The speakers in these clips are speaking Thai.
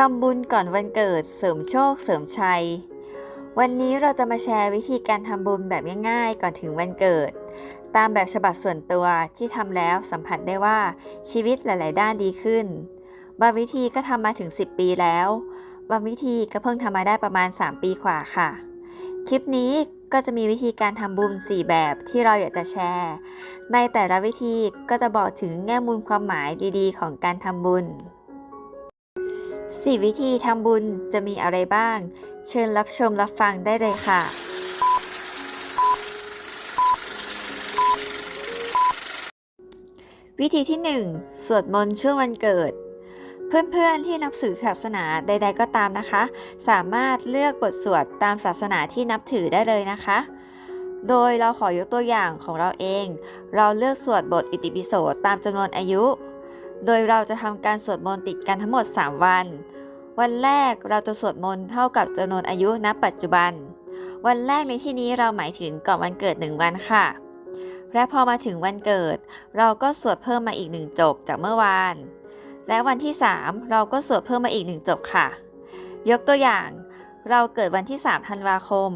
ทำบุญก่อนวันเกิดเสริมโชคเสริมชัย วันนี้เราจะมาแชร์วิธีการทำบุญแบบง่ายๆ ก่อนถึงวันเกิด ตามแบบฉบับส่วนตัวที่ทำแล้วสัมผัสได้ว่าชีวิตหลาย ๆ ด้านดีขึ้น บางวิธีก็ทำมาถึง 10 ปีแล้ว บางวิธีก็เพิ่งทำมาได้ประมาณ 3 ปีกว่าค่ะ คลิปนี้ก็จะมีวิธีการทำบุญ 4 แบบที่เราอยากจะแชร์ ในแต่ละวิธีก็จะบอกถึงแง่มุมความหมายดี ๆ ของการทำบุญ 4 วิธีทำบุญจะมีอะไรบ้าง เชิญรับชมรับฟังได้เลยค่ะ วิธีที่ 1 สวดมนต์ช่วงวันเกิด เพื่อนๆที่นับถือศาสนาใด ๆ ก็ตามนะคะ สามารถเลือกบทสวดตามศาสนาที่นับถือได้เลยนะคะ โดยเราขอยกตัวอย่างของเราเอง เราเลือกสวดบทอิติปิโสตามจำนวนอายุ โดยเราจะทำการสวดมนต์ติดกันทั้งหมด 3 วัน วันแรกเราจะสวดมนต์เท่ากับจำนวนอายุณปัจจุบัน วันแรกในที่นี้เราหมายถึงก่อนวันเกิด 1 วันค่ะ และพอมาถึงวันเกิด เราก็สวดเพิ่มมาอีกหนึ่งจบจากเมื่อวาน และวันที่ 3 เราก็สวดเพิ่มมาอีกหนึ่งจบค่ะ ยกตัวอย่าง เราเกิดวันที่ 3 ธันวาคม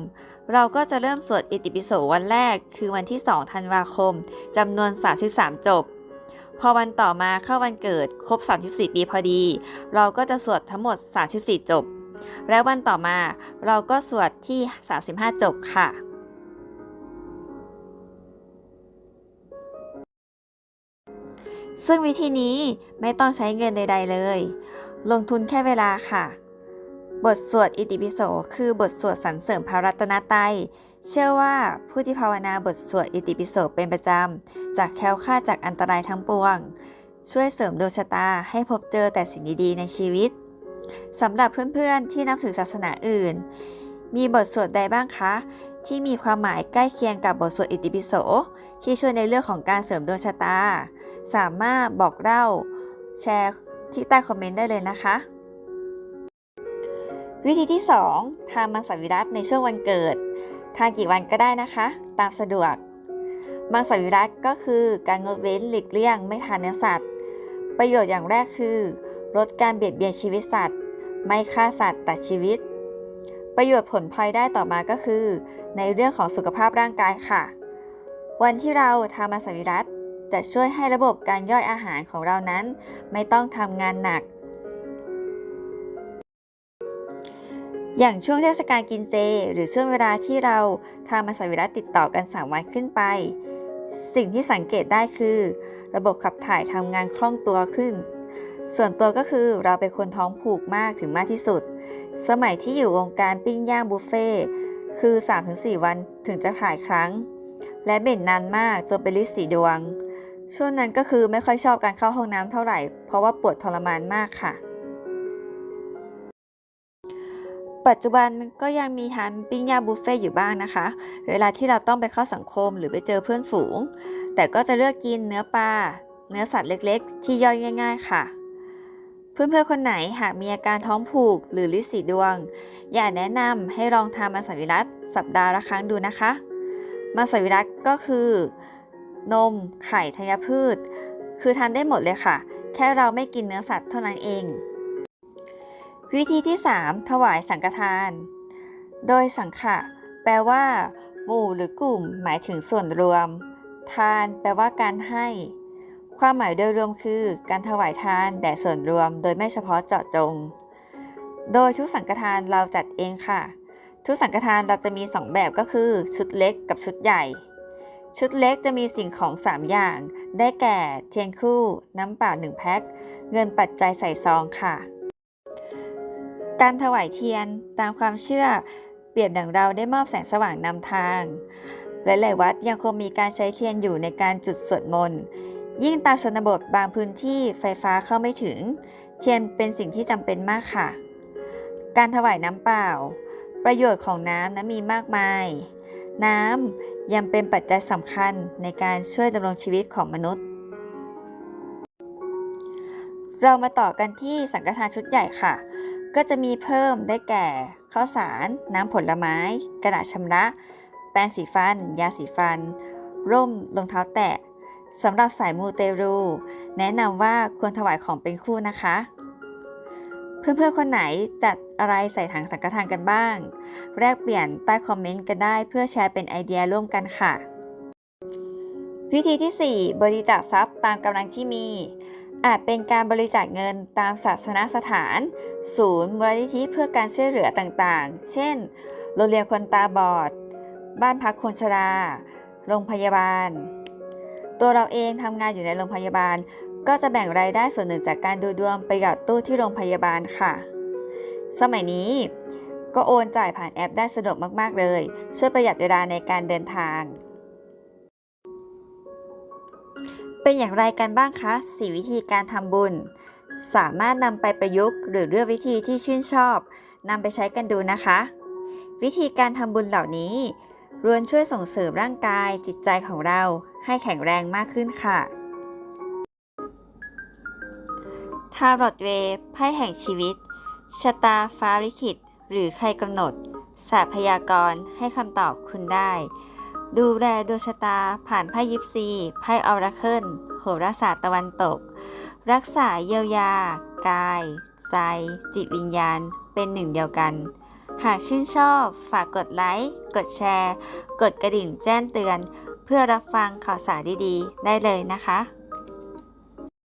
เราก็จะเริ่มสวดอิติปิโสวันแรก คือวันที่ 2 ธันวาคมจำนวน 33 จบ พอวันต่อมาเข้าวันเกิดครบ 34 ปีพอดี เราก็จะสวดทั้งหมด 34 จบ และวันต่อมาเราก็สวดที่ 35 จบค่ะซึ่งวิธีนี้ไม่ต้องใช้เงินใด ๆ เลย ลงทุนแค่เวลาค่ะ บทสวดอิติปิโส คือบทสวดสรรเสริมพระรัตนตรัย เชื่อว่าผู้ที่ภาวนาบทสวดอิติปิโสเป็นประจำจากแคล้วคลาดจากอันตรายทั้งปวง ช่วยเสริมดวงชะตาให้พบเจอแต่สิ่งดีๆในชีวิตสำหรับเพื่อนๆที่นับถือศาสนาอื่น มีบทสวดใดบ้างคะ ที่มีความหมายใกล้เคียงกับบทสวดอิติปิโส ที่ช่วยในเรื่องของการเสริมดวงชะตา สามารถบอกเล่าแชร์ที่ใต้คอมเมนต์ได้เลยนะคะ วิธีที่ 2 ทานมังสวิรัตในช่วงวันเกิด ทานกี่วันก็ได้นะคะ ตามสะดวก มังสวิรัตก็คือการงดเว้นหลีกเลี่ยงไม่ทานเนื้อสัตว์ ประโยชน์อย่างแรกคือ ลดการเบียดเบียนชีวิตสัตว์ ไม่ฆ่าสัตว์ตัดชีวิต ประโยชน์ผลพลอยได้ต่อมาก็คือ ในเรื่องของสุขภาพร่างกายค่ะ วันที่เราทานมังสวิรัตจะช่วยให้ระบบการย่อยอาหารของเรานั้น ไม่ต้องทำงานหนัก อย่างช่วงเทศกาลกินเจ หรือช่วงเวลาที่เราทานมังสวิรัตติดต่อกัน 3 วันขึ้นไป สิ่งที่สังเกตได้คือ ระบบขับถ่ายทำงานคล่องตัวขึ้น ส่วนตัวก็คือเราเป็นคนท้องผูกมากถึงมากที่สุด สมัยที่อยู่วงการปิ้งย่างบุฟเฟ่คือ 3-4 วันถึงจะถ่ายครั้ง และเบ่นนานมากจนเป็นลิสีดวง ช่วงนั้นก็คือไม่ค่อยชอบการเข้าห้องน้ำเท่าไหร่ เพราะว่าปวดทรมานมากค่ะ ปัจจุบันก็ยังมีทานปิ้งย่างบุฟเฟ่ต์อยู่บ้างนะคะ เวลาที่เราต้องไปเข้าสังคมหรือไปเจอเพื่อนฝูง แต่ก็จะเลือกกินเนื้อปลา เนื้อสัตว์เล็กๆ ที่ย่อยง่าย ๆ ค่ะ เพื่อนๆคนไหนหากมีอาการท้องผูกหรือลิสีดวง อย่าแนะนำให้ลองทานมังสวิรัตสัปดาห์ละครั้งดูนะคะมังสวิรัตก็คือ นม ไข่ธัญพืช คือทานได้หมดเลยค่ะ แค่เราไม่กินเนื้อสัตว์เท่านั้นเอง วิธีที่ 3 ถวายสังฆทาน โดยสังฆะแปลว่า หมู่หรือกลุ่ม หมายถึงส่วนรวม ทานแปลว่าการให้ ความหมายโดยรวมคือ การถวายทานแด่ส่วนรวม โดยไม่เฉพาะเจาะจง โดยชุดสังฆทานเราจัดเองค่ะ ชุดสังฆทานเราจะมี 2 แบบก็คือ ชุดเล็กกับชุดใหญ่ ชุดเล็กจะมีสิ่งของ 3 อย่าง ได้แก่ เทียนคู่ น้ำเปล่า1แพ็ค เงินปัจจัยใส่ซองค่ะ การถวายเทียนตามความเชื่อเปรียบดังเราได้มอบแสงสว่างนำทาง หลายๆวัดยังคงมีการใช้เทียนอยู่ในการจุดสวดมนต์ยิ่งตามชนบทบางพื้นที่ไฟฟ้าเข้าไม่ถึง เทียนเป็นสิ่งที่จำเป็นมากค่ะ การถวายน้ำเปล่า ประโยชน์ของน้ำนั้นมีมากมาย น้ำยังเป็นปัจจัยสำคัญในการช่วยดำรงชีวิตของมนุษย์ เรามาต่อกันที่สังฆทานชุดใหญ่ค่ะ ก็จะมีเพิ่มได้แก่ข้าวสาร น้ำผลไม้ กระดาษชำระ แปรงสีฟัน ยาสีฟัน ร่มรองเท้าแตะสำหรับสายมูเตรู แนะนำว่าควรถวายของเป็นคู่นะคะ เพื่อนๆคนไหนจัดอะไรใส่ถังสังฆทานกันบ้าง แลกเปลี่ยนใต้คอมเมนต์กันได้เพื่อแชร์เป็นไอเดียร่วมกันค่ะ วิธีที่ 4 บริจาคทรัพย์ตามกำลังที่มี อาจเป็นการบริจาคเงินตามศาสนสถาน ศูนย์มูลนิธิเพื่อการช่วยเหลือต่างๆ เช่น โรงเรียนคนตาบอด บ้านพักคนชรา โรงพยาบาล ตัวเราเองทำงานอยู่ในโรงพยาบาล ก็จะแบ่งรายได้ส่วนหนึ่งจากการดูดวงไปหยอดตู้ที่โรงพยาบาลค่ะ สมัยนี้ ก็โอนจ่ายผ่านแอปได้สะดวกมากๆเลย ช่วยประหยัดเวลาในการเดินทาง เป็นอย่างไรกันบ้างคะสี่วิธีการทำบุญ สามารถนำไปประยุกต์ หรือเลือกวิธีที่ชื่นชอบนำไปใช้กันดูนะคะ วิธีการทำบุญเหล่านี้ล้วนช่วยส่งเสริมร่างกายจิตใจของเราให้แข็งแรงมากขึ้นค่ะทารอตเวย์ไพ่แห่งชีวิตชะตาฟ้าลิขิต หรือใครกำหนดศาสตร์พยากรณ์ให้คำตอบคุณได้ ดูแลดวงชะตาผ่านไพ่ยิปซี ไพ่ออราเคิลโหราศาสตร์ตะวันตก รักษาเยียวยา กาย ใจ จิตวิญญาณ เป็นหนึ่งเดียวกัน หากชื่นชอบ ฝากกดไลค์ กดแชร์ กดกระดิ่งแจ้งเตือน เพื่อรับฟังข่าวสารดีๆ ได้เลยนะคะ